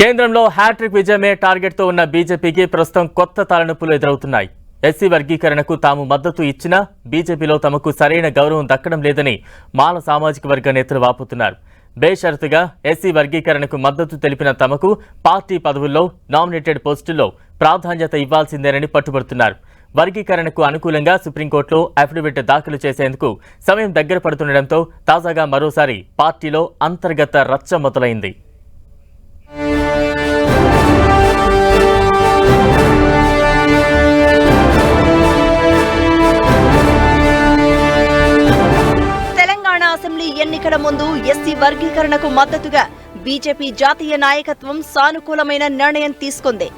కేంద్రంలో హ్యాట్రిక్ విజయమే టార్గెట్తో ఉన్న బీజేపీకి ప్రస్తుతం కొత్త తలనొప్పులు ఎదురవుతున్నాయి. ఎస్సీ వర్గీకరణకు తాము మద్దతు ఇచ్చినా బీజేపీలో తమకు సరైన గౌరవం దక్కడం లేదని మాల సామాజిక వర్గ నేతలు వాపుతున్నారు. బేషరతుగా ఎస్సీ వర్గీకరణకు మద్దతు తెలిపిన తమకు పార్టీ పదవుల్లో నామినేటెడ్ పోస్టుల్లో ప్రాధాన్యత ఇవ్వాల్సిందేనని పట్టుబడుతున్నారు. వర్గీకరణకు అనుకూలంగా సుప్రీంకోర్టులో అఫిడవిట్ దాఖలు చేసేందుకు సమయం దగ్గర పడుతుండటంతో తాజాగా మరోసారి పార్టీలో అంతర్గత రచ్చ మొదలైంది. ఎన్నికల ముందు ఎస్సీ వర్గీకరణకు మద్దతుగా బీజేపీ జాతీయ నాయకత్వం సానుకూలమైన నిర్ణయం తీసుకుంది.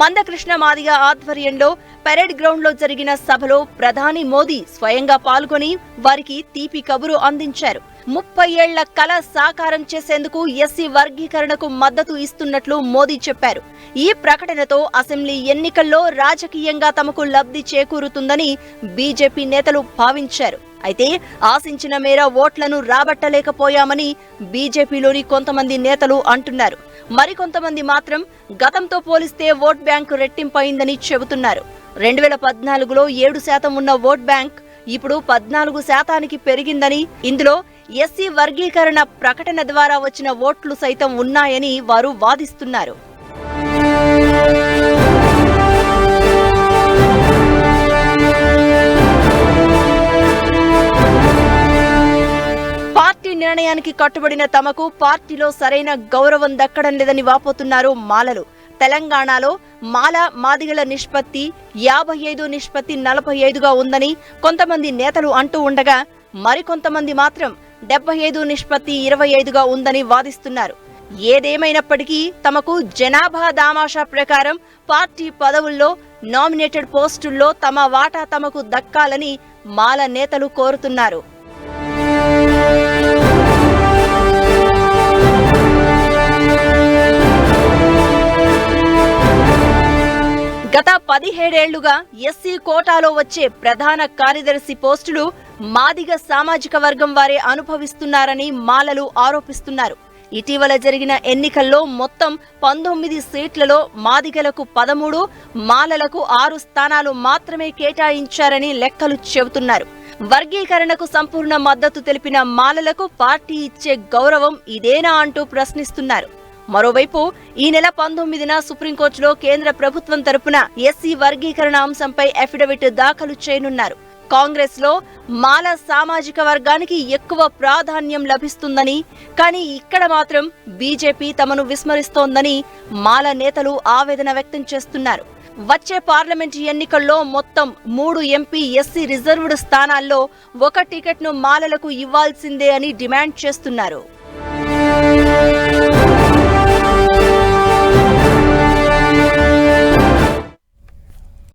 మందకృష్ణ మాదిగ ఆధ్వర్యంలో పెరేడ్ గ్రౌండ్లో జరిగిన సభలో ప్రధాని మోదీ స్వయంగా పాల్గొని వారికి తీపి కబురు అందించారు. ముప్పై ఏళ్ళ కల సాకారం చేసేందుకు ఎస్సీ వర్గీకరణకు మద్దతు ఇస్తున్నట్లు మోదీ చెప్పారు. ఈ ప్రకటనతో అసెంబ్లీ ఎన్నికల్లో రాజకీయంగా తమకు లబ్ధి చేకూరుతుందని బీజేపీ నేతలు భావించారు. అయితే ఆశించిన మేర ఓట్లను రాబట్టలేకపోయామని బీజేపీలోని కొంతమంది నేతలు అంటున్నారు. మరికొంతమంది మాత్రం గతంతో పోలిస్తే ఓట్ బ్యాంకు రెట్టింపైందని చెబుతున్నారు. రెండు వేల పద్నాలుగులో ఏడు శాతం ఉన్న ఓట్ బ్యాంక్ ఇప్పుడు పద్నాలుగు శాతానికి పెరిగిందని ఇందులో ఎస్సీ వర్గీకరణ ప్రకటన ద్వారా వచ్చిన ఓట్లు సైతం ఉన్నాయని వారు వాదిస్తున్నారు. నిర్ణయానికి కట్టుబడిన తమకు పార్టీలో సరైన గౌరవం దక్కడం లేదని వాపోతున్నారు మాలలు. తెలంగాణలో మాల మాదిగల నిష్పత్తి యాభై ఐదు నిష్పత్తి నలభై ఐదుగా ఉందని కొంతమంది నేతలు అంటూ ఉండగా మరికొంతమంది మాత్రం డెబ్బై ఐదు నిష్పత్తి ఇరవై ఐదుగా ఉందని వాదిస్తున్నారు. ఏదేమైనప్పటికీ తమకు జనాభా దామాషా ప్రకారం పార్టీ పదవుల్లో నామినేటెడ్ పోస్టుల్లో తమ వాటా తమకు దక్కాలని మాల నేతలు కోరుతున్నారు. పదిహేడేళ్ళుగా ఎస్సీ కోటాలో వచ్చే ప్రధాన కార్యదర్శి పోస్టులు మాదిగ సామాజిక వర్గం వారే అనుభవిస్తున్నారని మాలలు ఆరోపిస్తున్నారు. ఇటీవల జరిగిన ఎన్నికల్లో మొత్తం పంతొమ్మిది సీట్లలో మాదిగలకు పదమూడు మాలలకు ఆరు స్థానాలు మాత్రమే కేటాయించారని లెక్కలు చెబుతున్నారు. వర్గీకరణకు సంపూర్ణ మద్దతు తెలిపిన మాలలకు పార్టీ ఇచ్చే గౌరవం ఇదేనా అంటూ ప్రశ్నిస్తున్నారు. మరోవైపు ఈ నెల పంతొమ్మిదిన సుప్రీంకోర్టులో కేంద్ర ప్రభుత్వం తరపున ఎస్సీ వర్గీకరణ అంశంపై అఫిడవిట్ దాఖలు చేయనున్నారు. కాంగ్రెస్లో మాల సామాజిక వర్గానికి ఎక్కువ ప్రాధాన్యం లభిస్తుందని కానీ ఇక్కడ మాత్రం బీజేపీ తమను విస్మరిస్తోందని మాల నేతలు ఆవేదన వ్యక్తం చేస్తున్నారు. వచ్చే పార్లమెంట్ ఎన్నికల్లో మొత్తం మూడు ఎంపీ ఎస్సీ రిజర్వ్డ్ స్థానాల్లో ఒక టికెట్ను మాలలకు ఇవ్వాల్సిందే అని డిమాండ్ చేస్తున్నారు.